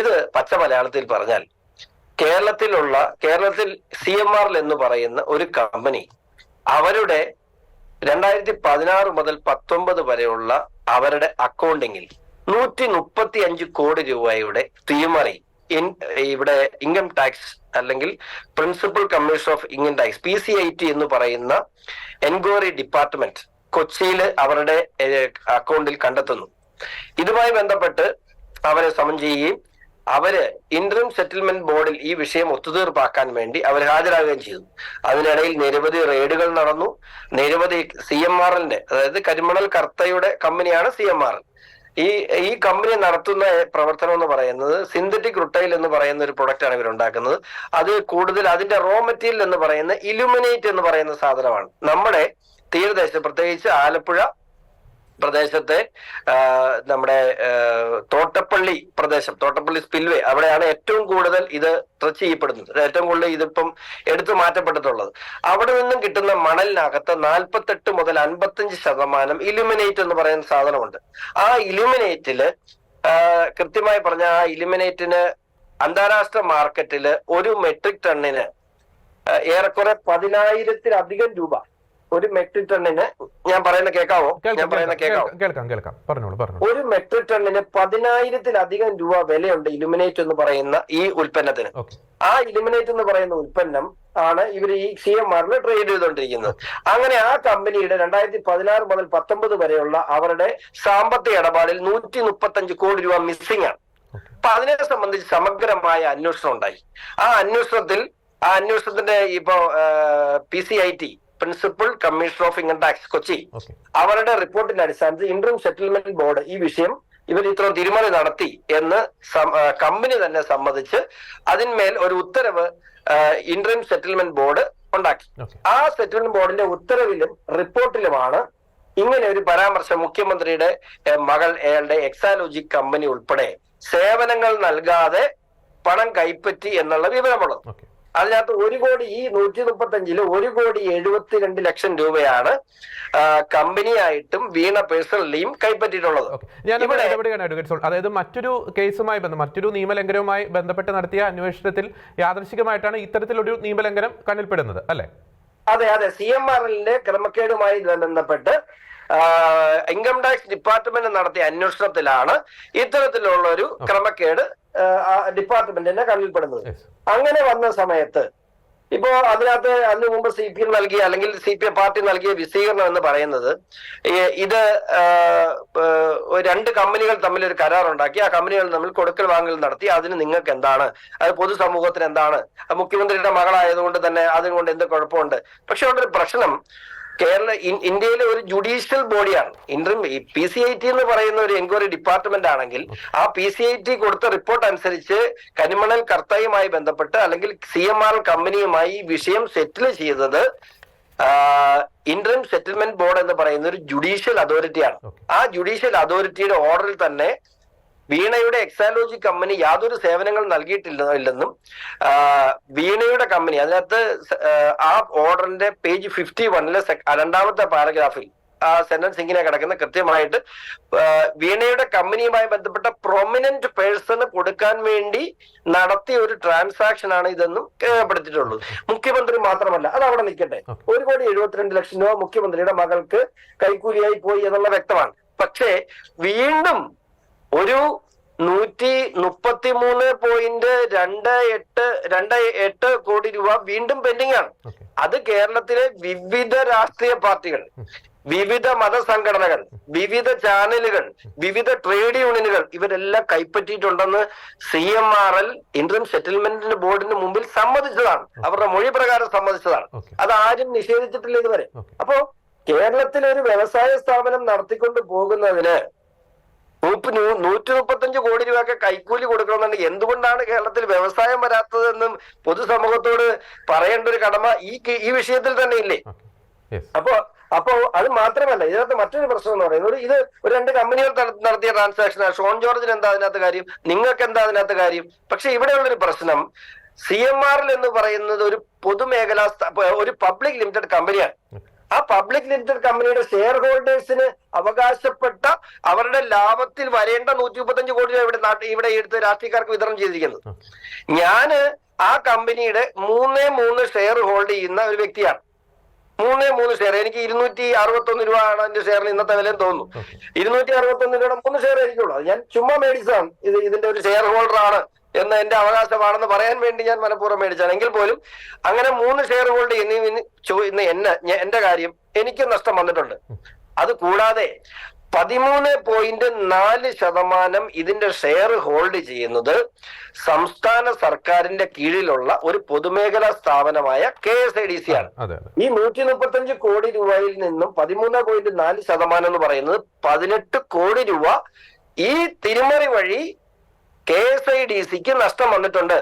ഇത് പച്ച മലയാളത്തിൽ പറഞ്ഞാൽ കേരളത്തിലുള്ള കേരളത്തിൽ സി എം ആർ എന്ന് പറയുന്ന ഒരു കമ്പനി അവരുടെ രണ്ടായിരത്തി പതിനാറ് മുതൽ പത്തൊമ്പത് വരെയുള്ള അവരുടെ അക്കൗണ്ടിങ്ങിൽ നൂറ്റി മുപ്പത്തി അഞ്ച് കോടി രൂപയുടെ തിരിമറി ഇവിടെ ഇൻകം ടാക്സ് അല്ലെങ്കിൽ principal commission of income tax P C I T എന്ന് പറയുന്ന എൻക്വയറി ഡിപ്പാർട്ട്മെന്റ് കൊച്ചിയിൽ അവരുടെ അക്കൗണ്ടിൽ കണ്ടെത്തുന്നു. ഇതുമായി ബന്ധപ്പെട്ട് അവരെ സമൻ ചെയ്യുകയും അവർ ഇന്റർ സെറ്റിൽമെന്റ് ബോർഡിൽ ഈ വിഷയം ഒത്തുതീർപ്പാക്കാൻ വേണ്ടി അവർ ഹാജരാകുകയും ചെയ്തു. അതിനിടയിൽ നിരവധി റെയ്ഡുകൾ നടന്നു. നിരവധി സി എം എല്ലിന്റെ അതായത് കരിമണൽ കർത്തയുടെ കമ്പനിയാണ് സി എം ആർ ഈ ഈ കമ്പനി നടത്തുന്ന പ്രവർത്തനം എന്ന് പറയുന്നത് സിന്തറ്റിക് റുട്ടൈൽ എന്ന് പറയുന്ന ഒരു പ്രൊഡക്റ്റ് ആണ് ഇവർ ഉണ്ടാക്കുന്നത്. അത് കൂടുതൽ അതിന്റെ റോ മെറ്റീരിയൽ എന്ന് പറയുന്ന ഇലുമിനേറ്റ് എന്ന് പറയുന്ന സാധനമാണ്. നമ്മുടെ തീരദേശത്ത് പ്രത്യേകിച്ച് ആലപ്പുഴ പ്രദേശത്തെ നമ്മുടെ തോട്ടപ്പള്ളി പ്രദേശം തോട്ടപ്പള്ളി സ്പിൽവേ അവിടെയാണ് ഏറ്റവും കൂടുതൽ ഇത് സ്ട്രെച്ച് ചെയ്യപ്പെടുന്നത്. ഏറ്റവും കൂടുതൽ ഇതിപ്പം എടുത്തു മാറ്റപ്പെട്ടിട്ടുള്ളത്. അവിടെ നിന്നും കിട്ടുന്ന മണലിനകത്ത് നാൽപ്പത്തെട്ട് മുതൽ അൻപത്തഞ്ച് ശതമാനം ഇലുമിനേറ്റ് എന്ന് പറയുന്ന സാധനമുണ്ട്. ആ ഇലുമിനേറ്റിൽ കൃത്യമായി പറഞ്ഞ ആ ഇലുമിനേറ്റിന് അന്താരാഷ്ട്ര മാർക്കറ്റിൽ ഒരു മെട്രിക് ടണ്ണിന് ഏറെക്കുറെ പതിനായിരത്തിലധികം രൂപ ഒരു മെട്രിക് ടണ്ണിന് ഞാൻ പറയുന്ന കേൾക്കാവോ ഞാൻ പറയുന്ന കേൾക്കാവോ കേൾക്കാം കേൾക്കാം കേൾക്കാം. പറഞ്ഞോളൂ പറഞ്ഞു ഒരു മെട്രിക് ടണ്ണിന് പതിനായിരത്തിലധികം രൂപ വിലയുണ്ട് ഇലുമിനേറ്റ് എന്ന് പറയുന്ന ഈ ഉൽപ്പന്നത്തിന്. ആ ഇലുമിനേറ്റ് എന്ന് പറയുന്ന ഉൽപ്പന്നം ആണ് ഇവർ ഈ സി എം ആറിൽ ട്രേഡ് ചെയ്തുകൊണ്ടിരിക്കുന്നത്. അങ്ങനെ ആ കമ്പനിയുടെ രണ്ടായിരത്തി പതിനാറ് മുതൽ പത്തൊമ്പത് വരെയുള്ള അവരുടെ സാമ്പത്തിക ഇടപാടിൽ നൂറ്റി മുപ്പത്തഞ്ച് കോടി രൂപ മിസ്സിംഗ് ആണ്. അപ്പൊ അതിനെ സംബന്ധിച്ച് സമഗ്രമായ അന്വേഷണം ഉണ്ടായി. ആ അന്വേഷണത്തിൽ ആ അന്വേഷണത്തിന്റെ ഇപ്പോ P C I T principal commissioner of income tax Kochi. അവരുടെ റിപ്പോർട്ടിന്റെ അടിസ്ഥാനത്തിൽ ഇന്റർം സെറ്റിൽമെന്റ് ബോർഡ് ഈ വിഷയം ഇവർ ഇത്രയും തിരുമറി നടത്തി എന്ന് കമ്പനി തന്നെ സമ്മതിച്ച് അതിന്മേൽ ഒരു ഉത്തരവ് ഇന്റർം സെറ്റിൽമെന്റ് ബോർഡ് ഉണ്ടാക്കി. ആ സെറ്റിൽമെന്റ് ബോർഡിന്റെ ഉത്തരവിലും റിപ്പോർട്ടിലുമാണ് ഇങ്ങനെ ഒരു പരാമർശം മുഖ്യമന്ത്രിയുടെ മകൾ അയാളുടെ എക്സാലോജി കമ്പനി ഉൾപ്പെടെ സേവനങ്ങൾ നൽകാതെ പണം കൈപ്പറ്റി എന്നുള്ള വിവരമുള്ളത്. അതിനകത്ത് ഒരു കോടി ഈ നൂറ്റി മുപ്പത്തഞ്ചിൽ ഒരു കോടി എഴുപത്തിരണ്ട് ലക്ഷം രൂപയാണ് കമ്പനിയായിട്ടും വീണ പേഴ്സണലിയും കൈപ്പറ്റിയിട്ടുള്ളത്. അതായത് മറ്റൊരു കേസുമായി ബന്ധം മറ്റൊരു നിയമലംഘനവുമായി ബന്ധപ്പെട്ട് നടത്തിയ അന്വേഷണത്തിൽ യാദൃശികമായിട്ടാണ് ഇത്തരത്തിലൊരു നിയമലംഘനം കണ്ണിൽപ്പെടുന്നത് അല്ലെ? അതെ അതെ. സി എം ആർ എല്ലിന്റെ ക്രമക്കേടുമായി ബന്ധപ്പെട്ട് ഇൻകം ടാക്സ് ഡിപ്പാർട്ട്മെന്റ് നടത്തിയ അന്വേഷണത്തിലാണ് ഇത്തരത്തിലുള്ള ഒരു ക്രമക്കേട് ഡിപ്പാർട്ട്മെന്റിന്റെ കണ്ണിൽപ്പെടുന്നത്. അങ്ങനെ വന്ന സമയത്ത് ഇപ്പോ അതിനകത്ത് അതിനു മുമ്പ് സി പി എം നൽകിയ അല്ലെങ്കിൽ സി പി എം പാർട്ടി നൽകിയ വിശദീകരണം എന്ന് പറയുന്നത് ഇത് രണ്ട് കമ്പനികൾ തമ്മിൽ ഒരു കരാർ ഉണ്ടാക്കി ആ കമ്പനികൾ തമ്മിൽ കൊടുക്കൽ വാങ്ങൽ നടത്തി അതിന് നിങ്ങൾക്ക് എന്താണ്? അത് പൊതുസമൂഹത്തിന് എന്താണ്? മുഖ്യമന്ത്രിയുടെ മകളായതുകൊണ്ട് തന്നെ അതുകൊണ്ട് എന്ത് കുഴപ്പമുണ്ട്? പക്ഷെ അവിടെ ഒരു പ്രശ്നം കേരള ഇന്ത്യയിലെ ഒരു ജുഡീഷ്യൽ ബോഡിയാണ് inter P C I T എന്ന് പറയുന്ന ഒരു എൻക്വയറി ഡിപ്പാർട്ട്മെന്റ് ആണെങ്കിൽ ആ പി സി ഐ ടി കൊടുത്ത റിപ്പോർട്ട് അനുസരിച്ച് കരിമണൽ കർത്തയുമായി ബന്ധപ്പെട്ട് അല്ലെങ്കിൽ സി എം ആർ കമ്പനിയുമായി ഈ വിഷയം സെറ്റിൽ ചെയ്തത് ഇന്റർം സെറ്റിൽമെന്റ് ബോർഡ് എന്ന് പറയുന്ന ഒരു ജുഡീഷ്യൽ അതോറിറ്റിയാണ് ആ ജുഡീഷ്യൽ അതോറിറ്റിയുടെ ഓർഡറിൽ തന്നെ വീണയുടെ എക്സാലോജി കമ്പനി യാതൊരു സേവനങ്ങൾ നൽകിയിട്ടില്ല ഇല്ലെന്നും വീണയുടെ കമ്പനി അതിനകത്ത് ആ, ഓർഡറിന്റെ പേജ് ഫിഫ്റ്റി വണ്ണിലെ രണ്ടാമത്തെ പാരഗ്രാഫിൽ ആ സെന്റൻസ് ഇങ്ങനെ കിടക്കുന്ന കൃത്യമായിട്ട് വീണയുടെ കമ്പനിയുമായി ബന്ധപ്പെട്ട പ്രൊമിനന്റ് പേഴ്സണ് കൊടുക്കാൻ വേണ്ടി നടത്തിയ ഒരു ട്രാൻസാക്ഷൻ ആണ് ഇതെന്നും രേഖപ്പെടുത്തിയിട്ടുള്ളത് മുഖ്യമന്ത്രി മാത്രമല്ല അത് അവിടെ നിൽക്കട്ടെ. ഒരു കോടി എഴുപത്തിരണ്ട് ലക്ഷം രൂപ മുഖ്യമന്ത്രിയുടെ മകൾക്ക് കൈക്കൂലിയായി പോയി എന്നുള്ള വ്യക്തമാണ്. പക്ഷേ വീണ്ടും ഒരു നൂറ്റി മുപ്പത്തി മൂന്ന് പോയിന്റ് രണ്ട് എട്ട് രണ്ട് എട്ട് കോടി രൂപ വീണ്ടും പെൻഡിംഗ് ആണ്. അത് കേരളത്തിലെ വിവിധ രാഷ്ട്രീയ പാർട്ടികൾ വിവിധ മതസംഘടനകൾ വിവിധ ചാനലുകൾ വിവിധ ട്രേഡ് യൂണിയനുകൾ ഇവരെല്ലാം കൈപ്പറ്റിയിട്ടുണ്ടെന്ന് C M R L inter സെറ്റിൽമെന്റിന്റെ ബോർഡിന് മുമ്പിൽ സമ്മതിച്ചതാണ്. അവരുടെ മൊഴി പ്രകാരം സമ്മതിച്ചതാണ്. അത് ആരും നിഷേധിച്ചിട്ടില്ല ഇതുവരെ. അപ്പോ കേരളത്തിൽ ഒരു വ്യവസായ സ്ഥാപനം നടത്തിക്കൊണ്ട് പോകുന്നതിന് നൂറ്റി മുപ്പത്തഞ്ച് കോടി രൂപയൊക്കെ കൈക്കൂലി കൊടുക്കണമെന്നുണ്ടെങ്കിൽ എന്തുകൊണ്ടാണ് കേരളത്തിൽ വ്യവസായം വരാത്തതെന്നും പൊതുസമൂഹത്തോട് പറയേണ്ട ഒരു കടമ ഈ ഈ വിഷയത്തിൽ തന്നെ ഇല്ലേ? അപ്പോ അപ്പോ അത് മാത്രമല്ല ഇതിനകത്ത് മറ്റൊരു പ്രശ്നം എന്ന് പറയുന്നത് ഇത് ഒരു രണ്ട് കമ്പനികൾ നട- നടത്തിയ ട്രാൻസാക്ഷൻ ഷോൺ ജോർജിന് എന്താ അതിനകത്ത് കാര്യം? നിങ്ങൾക്ക് എന്താ അതിനകത്ത് കാര്യം? പക്ഷെ ഇവിടെയുള്ളൊരു പ്രശ്നം സി എം ആർ എൽ എന്ന് പറയുന്നത് ഒരു പൊതുമേഖലാ ഒരു പബ്ലിക് ലിമിറ്റഡ് കമ്പനിയാണ് ആ പബ്ലിക് ലിമിറ്റഡ് കമ്പനിയുടെ ഷെയർ ഹോൾഡേഴ്സിന് അവകാശപ്പെട്ട അവരുടെ ലാഭത്തിൽ വരേണ്ട നൂറ്റി മുപ്പത്തഞ്ച് കോടി രൂപ ഇവിടെ ഇവിടെ എടുത്ത് രാഷ്ട്രീയക്കാർക്ക് വിതരണം ചെയ്തിരിക്കുന്നത് ഞാൻ ആ കമ്പനിയുടെ മൂന്നേ മൂന്ന് ഷെയർ ഹോൾഡ് ചെയ്യുന്ന ഒരു വ്യക്തിയാണ്. മൂന്നേ മൂന്ന് ഷെയർ എനിക്ക് ഇരുന്നൂറ്റി അറുപത്തൊന്ന് രൂപ ആണ് എന്റെ ഷെയറിന് ഇന്നത്തെ വിലയും തോന്നുന്നു. ഇരുന്നൂറ്റി അറുപത്തൊന്ന് രൂപയുടെ മൂന്ന് ഷെയർ എനിക്കുള്ളൂ ഞാൻ ചുമ്മാ മേടിച്ചതാണ്. ഇത് ഇതിന്റെ ഒരു ഷെയർ ഹോൾഡർ ആണ്. എന്ന് എന്റെ അവകാശമാണെന്ന് പറയാൻ വേണ്ടി ഞാൻ മനഃപൂർവം മേടിച്ചാണ്. എങ്കിൽ പോലും അങ്ങനെ മൂന്ന് ഷെയർ ഹോൾഡ് ചെയ്യുന്ന എന്നെ എന്റെ കാര്യം എനിക്ക് നഷ്ടം വന്നിട്ടുണ്ട്. അത് കൂടാതെ പതിമൂന്ന് പോയിന്റ് നാല് ശതമാനം ഇതിന്റെ ഷെയർ ഹോൾഡ് ചെയ്യുന്നത് സംസ്ഥാന സർക്കാരിന്റെ കീഴിലുള്ള ഒരു പൊതുമേഖലാ സ്ഥാപനമായ K S I D C ആണ്. ഈ നൂറ്റി മുപ്പത്തഞ്ച് കോടി രൂപയിൽ നിന്നും പതിമൂന്ന് പോയിന്റ് നാല് ശതമാനം എന്ന് പറയുന്നത് പതിനെട്ട് കോടി രൂപ ഈ തിരിമറി വഴി കെ എസ് ഐ ഡി സിക്ക് നഷ്ടം വന്നിട്ടുണ്ട്.